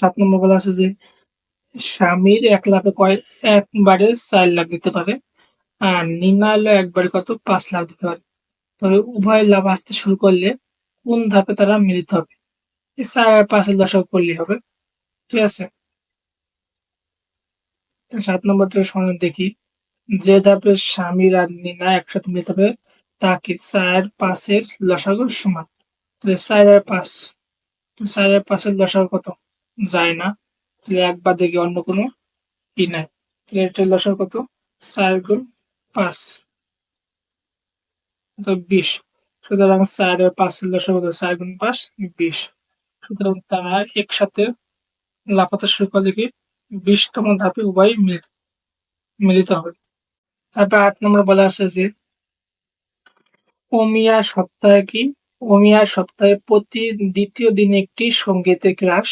সাত নম্বর বলা আছে যে, স্বামীর এক লাভে কয়, একবারে চার লাখ দিতে পারে আর নিম্ন হলো একবারে কত? পাঁচ লাখ দিতে পারে। তবে উভয় লাভ আসতে শুরু করলে কোন ধাপে তারা মিলিত হবে? চার আর পাঁচের দশক করলেই হবে। ঠিক আছে? সাত নম্বরটা সমাধান দেখি। যে ধাপে স্বামীর আর নিনা একসাথে মিলতে হবে তা কি চার পাঁচের লসাগু সমান। তাহলে চার আর পাঁচ, চার আর পাঁচের লসাগু কত? যায় না। তাহলে এক বাদে কি অন্য কোনো ই নাই। তাহলে এটার লসাগু কত চার গুণ পাঁচ। বিশ। সুতরাং চার পাঁচের লসাগু কত চার গুণ পাঁচ, বিশ। সুতরাং তারা একসাথে লাফাতে শুরু করলে কি বিশতম ধাপে উভয় মিল, মিলিত হবে। তারপর আট নম্বর বলা আছে যে, ওমিয়া সপ্তাহে কি, ওমিয়া সপ্তাহে প্রতি দ্বিতীয় দিনে একটি সঙ্গীতের ক্লাস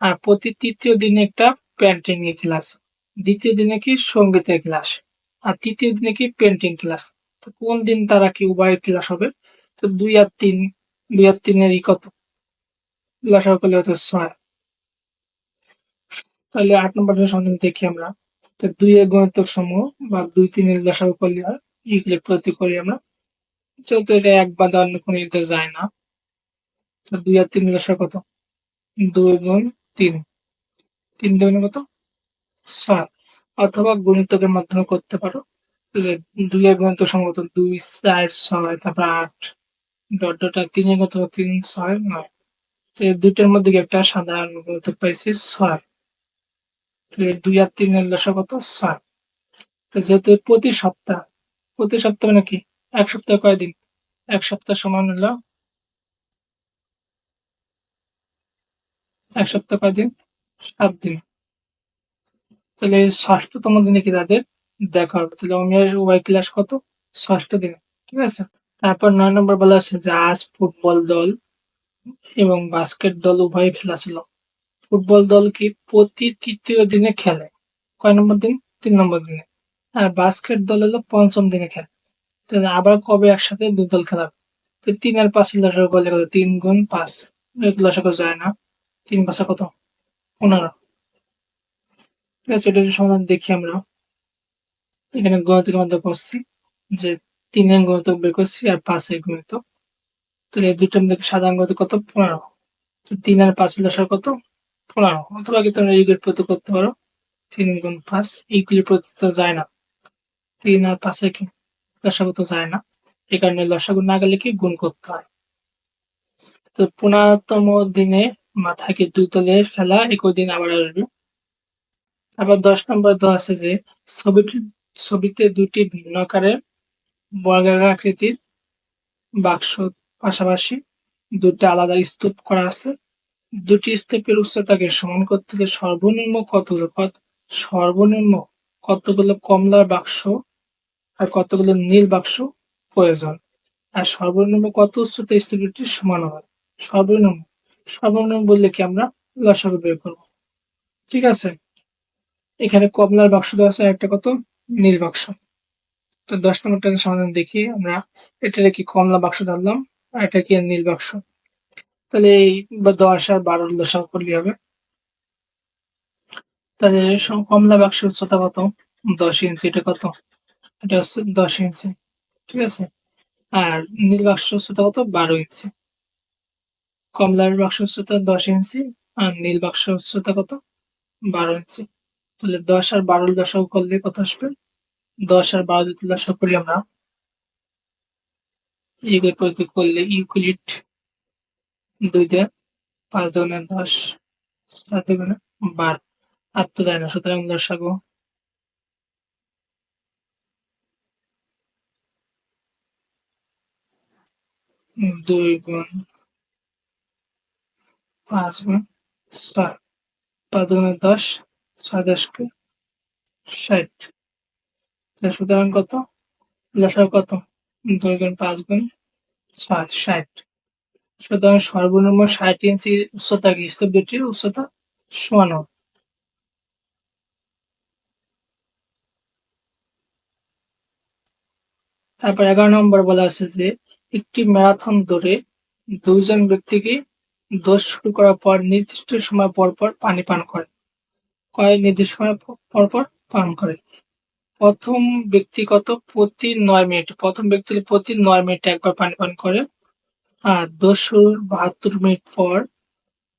আর প্রতি তৃতীয় দিনে একটা পেন্টিং এর ক্লাস দ্বিতীয় দিনে কি সঙ্গীতের ক্লাস আর তৃতীয় দিনে কি পেন্টিং ক্লাস তো কোন দিন তারা কি উভয় ক্লাস হবে? তো দুই আর তিন, দুই আর তিনের ই কত? লসাগু করলে হতো ছয়। তাহলে আট নম্বর সন্ধান দেখি আমরা, তো দুই এর গুণিতক সমূহ বা দুই তিনের লসাগু করলে হয় এইগুলো প্রতি করি আমরা। যেহেতু এটা এক বা অন্য কোনো ইতে যায় না, তো দুই আর তিন লসাগু কত? দুই গুণ তিন। তিন দুগুণে কত ছয় অথবা গুণিতকের মাধ্যমে করতে পারো। দুই এর গুণিতক সম্ভবত দুই, চার, ছয়, তারপর আট। ডট ডট, আর তিনের কত তিন, ছয়, নয়। তো দুইটার মধ্যে একটা সাধারণ গুণিতক পাইছি ছয়। তো এই দুই আর তিনের লসা কত? ছয়। তো যেহেতু প্রতি সপ্তাহ প্রতি সপ্তাহ মানে কি? এক সপ্তাহ কয়দিন? এক সপ্তাহ সমান হলো এক সপ্তাহ কয়দিন সাত দিন। তাহলে ষষ্ঠতম দিনে কি তাদের দেখা হবে? তাহলে অমিয়ার উভয় ক্লাস কত? ষষ্ঠ দিনে, ঠিক আছে? তারপর নয় নম্বর বলা আছে যে আজ ফুটবল দল এবং বাস্কেট দল উভয় খেলা ছিল। ফুটবল দল কি প্রতি তৃতীয় দিনে খেলে? কয় নম্বর দিন? তিন নম্বর দিনে। আর বাস্কেট দল হলো পঞ্চম দিনে খেলে। তাহলে আবার কবে একসাথে দুই দল খেলাবে তো তিন আর পাঁচ লসক করলে তিন গুণ পাঁচ। লসক যায় না। তিন পাঁচা কত? পনেরো। ঠিক আছে, এটা সমাধান দেখি আমরা। এখানে গণিতের মধ্যে করছি যে তিনের গুণিতক বের করছি আর পাঁচের গুণিতক। তাহলে এই দুটোর মধ্যে সাধারণ গুণিতক কত? পনেরো। তো তিন আর পাঁচ লসক কত? পনেরো। অথবা কি তোমরা এইগুলির প্রতি করতে পারো। তিন গুণ পাঁচ এইগুলির প্রতি তো যায় না। তিন আর পাঁচের কি? লসাগু যায় না। এই কারণে লসাগু না গেলে কি? গুণ করতে হয়। তো পনেরোতম দিনে মাথায় কি দুই দলের খেলা একই দিন আবার আসবে? আবার দশ নম্বর দেওয়া আছে যে, ছবিটি, ছবিতে দুটি ভিন্ন আকারের বর্গাকার আকৃতির বাক্স পাশাপাশি দুটি আলাদা স্তূপ করা আছে। দুটি স্তূপের উচ্চতাকে সমান করতে হলে সর্বনিম্ন কতগুলো কত সর্বনিম্ন কতগুলো কমলার বাক্স আর কতগুলো নীল বাক্স প্রয়োজন? আর সর্বনিম্ন কত উচ্চতা স্তূপটি সমান হবে? সর্বনিম্ন সর্বনিম্ন বললে কি আমরা লসাগু বের করব? ঠিক আছে? এখানে কমলার বাক্স দেওয়া আছে একটা কত? নীল বাক্স। তো দশ নম্বরটার সমাধান দেখি আমরা। এটা কি কমলা বাক্স ধরলাম, আর এটা কি নীল বাক্স? তাহলে এই দশ আর বারোর দশা করলে হবে। তাহলে কমলা বাক্সের উচ্চতা কত? দশ ইঞ্চি, এটা কত? এটা হচ্ছে দশ ইঞ্চি। ঠিক আছে? আর নীল বাক্স উচ্চতা কত? বারো ইঞ্চি। কমলার বাক্স উচ্চতা দশ ইঞ্চি আর নীল বাক্স উচ্চতা কত বারো ইঞ্চি। তাহলে দশ আর বারোর দশক করলে কত আসবে? দশ আর বারো দশক করি আমরা এগুলো প্রয়োগ করলে ইউক্লিড দুই দেয় পাঁচ দুগুণে দশ, সাত দুগুণে বারো। আর তো যায় না, সুতরাং দশাগো দুই গুণ পাঁচ গুণ ছয় পাঁচ দুগুণে দশ দশকে ষাট। সুতরাং কত? লসাগু কত? দুই গুণ পাঁচ গুণ ছয়, ষাট। সুতরাং সর্বনিম্ন ষাট ইঞ্চি উচ্চতা কি? স্তূপ দুটির উচ্চতা সমান হবে তারপর এগারো নম্বর বলা আছে যে, একটি ম্যারাথন দৌড়ে দুইজন ব্যক্তিকে দোষ শুরু করার পর নির্দিষ্ট সময় পর পর পানি পান করে কয়েক নির্দিষ্ট সময় প- পর পর পান করে প্রথম ব্যক্তিগত প্রতি নয় মিনিট, প্রথম ব্যক্তি প্রতি নয় মিনিটে একবার পানি পান করে আর দোষ শুরুর বাহাত্তর মিনিট পর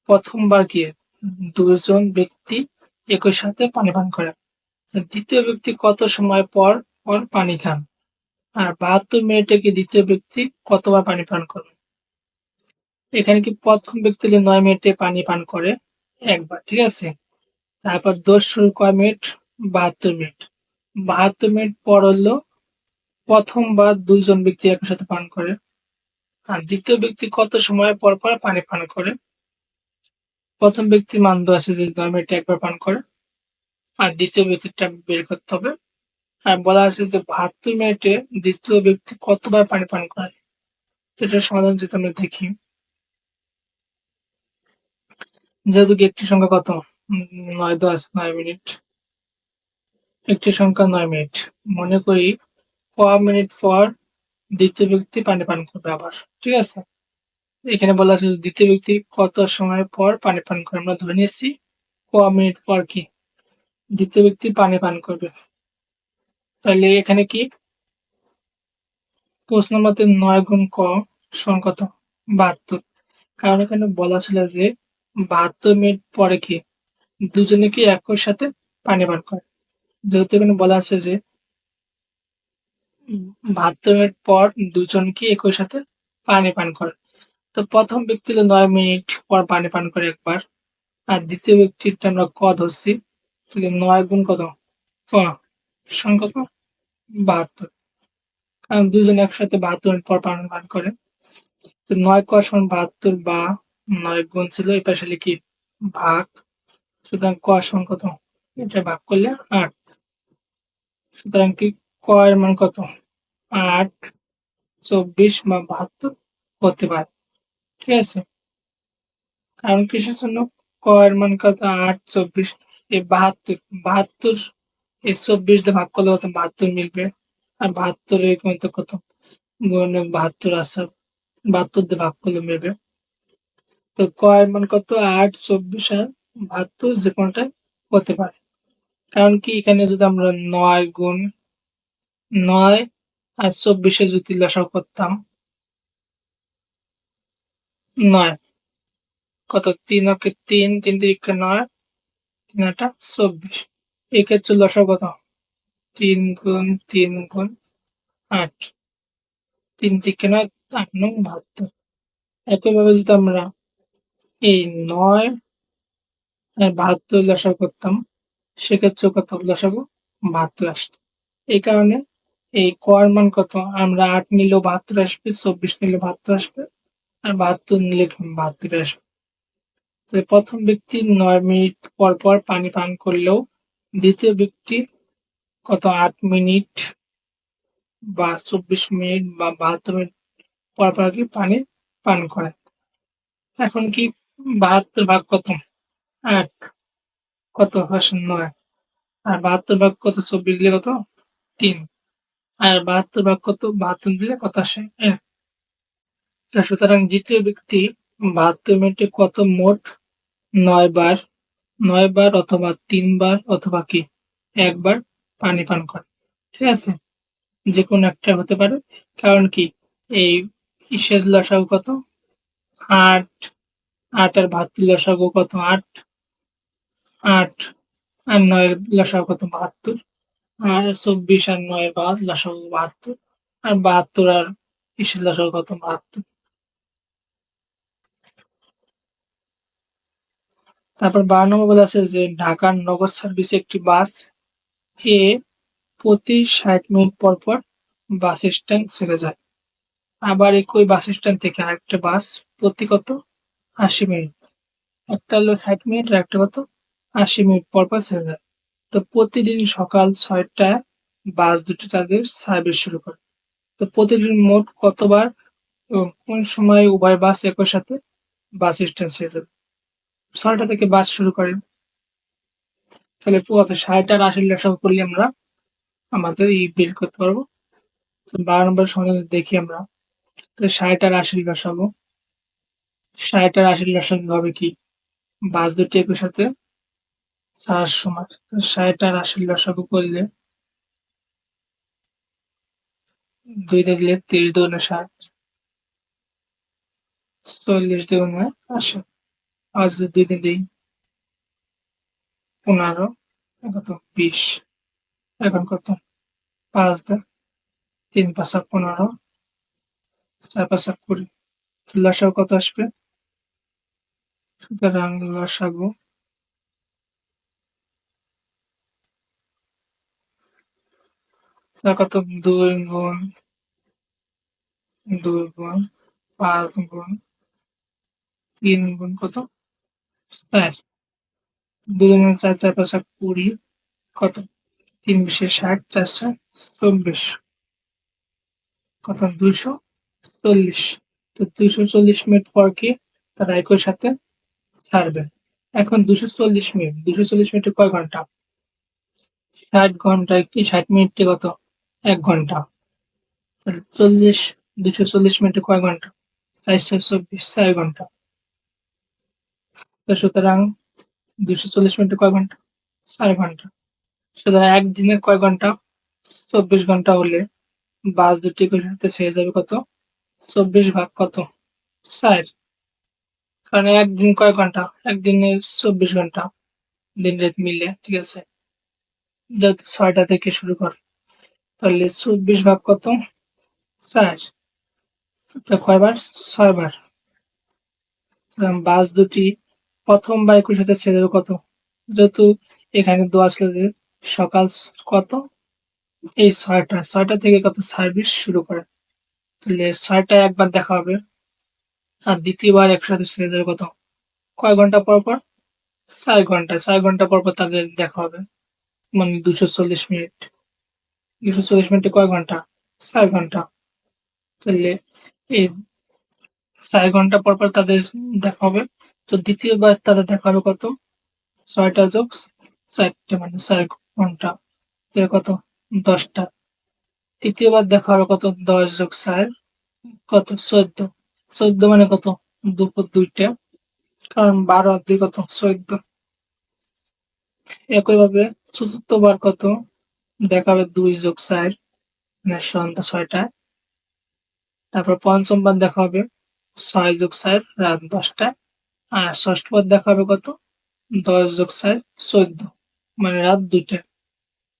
প্রথমবার গিয়ে দুজন ব্যক্তি একই সাথে পানি পান করে দ্বিতীয় ব্যক্তি কত সময় পর পর পানি খান? আর বাহাত্তর মিনিটে কি দ্বিতীয় ব্যক্তি কতবার পানি পান করবে এখানে কি প্রথম ব্যক্তি যে নয় মিনিটে পানি পান করে? একবার, ঠিক আছে? তারপর দোষ শুরু কয় মিনিট? বাহাত্তর মিনিট। বাহাত্তর মিনিট পর হলো প্রথমবার দুইজন ব্যক্তি একই সাথে পান করে। আর দ্বিতীয় ব্যক্তি কত সময় পর পর পানি পান করে? প্রথম ব্যক্তির মান দেওয়া আছে যে নয় মিনিটে একবার পান করে। আর দ্বিতীয় ব্যক্তিটা বের করতে হবে। আর বলা আছে যে বাহাত্তর মিনিটে দ্বিতীয় ব্যক্তি কতবার পানি পান করে? তো এটার সমাধান যদি আমরা দেখি। যেহেতু একটি সংখ্যা কত? নয়, দশ, নয় মিনিট। একটি সংখ্যা নয় মিনিট। মনে করি ক মিনিট পর দ্বিতীয় ব্যক্তি পানি পান করবে আবার, ঠিক আছে? এখানে বলা আছে দ্বিতীয় ব্যক্তি কত সময় পর পানি পান করে, আমরা ধরে নিয়েছি ক মিনিট পর কি? দ্বিতীয় ব্যক্তি পানি পান করবে। তাহলে এখানে কি? প্রশ্ন মতে নয় গুণ ক সমান কত? বাহাত্তর। কারণ এখানে বলা ছিল যে বাহাত্তর মিনিট পরে কি দুজনে কি একই সাথে পানি পান করে? যেহেতু এখানে বলা আছে যে বাহাত্তর মিনিট পর দুজন কি একই সাথে পানি পান করে? তো প্রথম ব্যক্তি হলো নয় মিনিট পর পানি পান করে একবার, আর দ্বিতীয় ব্যক্তিটা আমরা ক ধরছি। তাহলে নয় গুণ কত? ক। সমান কত? বাহাত্তর। কারণ দুজন একসাথে বাহাত্তর মিনিট পর পানি পান করে। তো নয় ক সমান বাহাত্তর বা নয় গুণ ছিল এই পাশে লিখি ভাগ। সুতরাং ক সমান কত? এটা ভাগ করলে আট। সুতরাং কি? ক এর মান কত? আট, চব্বিশ বা বাহাত্তর হতে পারে। ঠিক আছে? কারণ কিসের জন্য? ক এর মান কত? আট, চব্বিশ, এই বাহাত্তর। বাহাত্তর, এই চব্বিশ দিয়ে ভাগ করলে কত? বাহাত্তর মিলবে। আর বাহাত্তর কত? গুণ বাহাত্তর আছে। বাহাত্তর দিয়ে ভাগ করলে মিলবে। তো কয় মান কত? আট, চব্বিশ আর বাহাত্তর, যে কোনোটা হতে পারে। কারণ কি, এখানে যদি আমরা নয় গুণ নয় আর চব্বিশে যদি লসাগু করতাম, নয়। কত? তিন অকে তিন তিন তিরিকে নয়, তিন আটা চব্বিশ। এক্ষেত্রে লসাগু কত? তিন গুণ তিন গুণ আট। তিন তিরিকে নয়, আট নং বাহাত্তর। একইভাবে যদি আমরা এই নয় আর বাহাত্তর লসাগু করতাম। সেক্ষেত্রে কত লসাগু বাহাত্তর আসতো। এই কারণে এই কর মান কত? আমরা আট নিলেও বাহাত্তর আসবে, চব্বিশ নিলে বাহাত্তর আসবে, আর বাহাত্তর নিলে বাহাত্তর আসবে। তো প্রথম ব্যক্তি নয় মিনিট পর পর পানি পান করলেও দ্বিতীয় ব্যক্তি কত? আট মিনিট বা চব্বিশ মিনিট বা বাহাত্তর মিনিট পর পর পানি পান করে। এখন কি বাহাত্তর ভাগ কত? এক। কত? আসে নয় আর বাহাত্তর ভাগ কত? চব্বিশ দিলে কত? তিন। আর বাহাত্তর ভাগ কত? বাহাত্তর দিলে কত আসে? এক। সুতরাং দ্বিতীয় ব্যক্তি বাহাত্তর মিনিটে কত মোট? নয় বার। নয় বার অথবা তিনবার অথবা কি? একবার পানি পান করে। ঠিক আছে? যে কোনো একটা হতে পারে। কারণ কি? এই ইসের লসাগু কত? আট আট আর বাহাত্তর লসাগু কত? আট আট আর নয়ের লসাগু কত? বাহাত্তর। আর চব্বিশ আর নয়ের বাদ লসাগু বাহাত্তর। আর বাহাত্তর আর ইসের লসাগু কত? বাহাত্তর। তারপর বারো নম্বর আছে যে ঢাকার নগর সার্ভিসে একটি বাস এ প্রতি ষাট মিনিট পর পর বাস স্ট্যান্ড ছেড়ে যায়। আবার একই বাস স্ট্যান্ড থেকে আরেকটা বাস প্রতি কত? আশি মিনিট। একটা হলো ষাট মিনিট, আর একটা কত? আশি মিনিট পর পর ছেড়ে যায় তো প্রতিদিন সকাল ছয়টায় বাস দুটো তাদের সার্ভিস শুরু করে। তো প্রতিদিন মোট কতবার এবং কোন সময় উভয় বাস একই সাথে বাস স্ট্যান্ড ছেড়ে যাবে ছয়টা থেকে বাস শুরু করে তাহলে কত? ষাট আর আশি লসাগু করলে আমরা আমাদের ই বের করতে পারব। বারো নম্বর সমাধান দেখি আমরা। তো ষাট আর আশি লসাগু ষাট আর আশির লসাগু হবে কি? বাস দুটি একই সাথে চার সমান। তো ষাট আর আশির লসাগু করলে দুই দেখলে তিরিশ দুগুণে ষাট। চল্লিশ দুগুণে আশি। আজ যদি দুই দিন দিই পনেরো কত বিশ। এখন কত? পাঁচ দেয় তিন পাঁচা পনেরো। চার পাঁচা কুড়ি লসাগু কত আসবে? সুতরাং লসাগু। কত দুই গুণ দুই গুণ, পাঁচ গুণ, তিন গুণ কত? চার। দুই গুণ, চার চার, পাঁচা কুড়ি কত? তিন বিশে ষাট, চার চার চব্বিশ। কত? দুইশো। চল্লিশ। তো দুইশো চল্লিশ মিনিট পর কি তারা একই সাথে ছাড়বে। এখন দুশো চল্লিশ মিনিট। দুশো চল্লিশ মিনিটে কয় ঘণ্টা? ষাট ঘন্টায় কি? ষাট মিনিটে কত? এক ঘণ্টা। চল্লিশ দুশো চল্লিশ মিনিটে কয় ঘণ্টা? চারশো চব্বিশ, চার ঘণ্টা। তো সুতরাং দুশো চল্লিশ মিনিটে কয় ঘণ্টা? চার ঘণ্টা। সুতরাং একদিনে কয় ঘণ্টা? চব্বিশ ঘণ্টা হলে বাস দুটি সাথে ছেড়ে যাবে কত? চব্বিশ ভাগ কত? চার। কারণ একদিন কয় ঘণ্টা? একদিনে চব্বিশ ঘণ্টা দিন রাত মিলে, ঠিক আছে? যেহেতু ছয়টা থেকে শুরু করে, তাহলে চব্বিশ ভাগ কত? চার। তো কয়বার? ছয়বার। বাস দুটি প্রথম প্রথমবার একুশ সাথে ছেড়ে যাবে কত? যেহেতু এখানে দেওয়া ছিল যে সকাল কত? এই ছয়টা। ছয়টা থেকে কত? সার্ভিস শুরু করে। তাহলে ছয়টা একবার দেখা হবে আর দ্বিতীয়বার একসাথে ছেড়ে যাবে কত কয় ঘণ্টা পর পর? চার ঘণ্টা। চার ঘণ্টা পর পর তাদের দেখা হবে। মানে দুশো চল্লিশ মিনিট। দুশো চল্লিশ মিনিটে কয় ঘণ্টা? চার ঘণ্টা। তাহলে এই চার ঘণ্টা পর পর তাদের দেখা হবে। তো দ্বিতীয়বার তাদের দেখা হবে কত? ছয়টা যোগ চারটে মানে চার ঘণ্টা। কত? দশটা। তৃতীয়বার দেখা হবে কত দশ যোগ চার, কত চোদ্দ? চোদ্দ মানে কত? দুপুর দুইটা। কারণ বারো আর দুই কত? চোদ্দ। একইভাবে চতুর্থবার কত? দেখাবে দুই যোগ চার মানে সন্ধ্যা ছয়টায় তারপর পঞ্চমবার দেখা হবে ছয় যোগ চার, রাত দশটায় আর ষষ্ঠবার দেখা হবে কত? দশ যোগ চার, চোদ্দ মানে রাত দুইটায়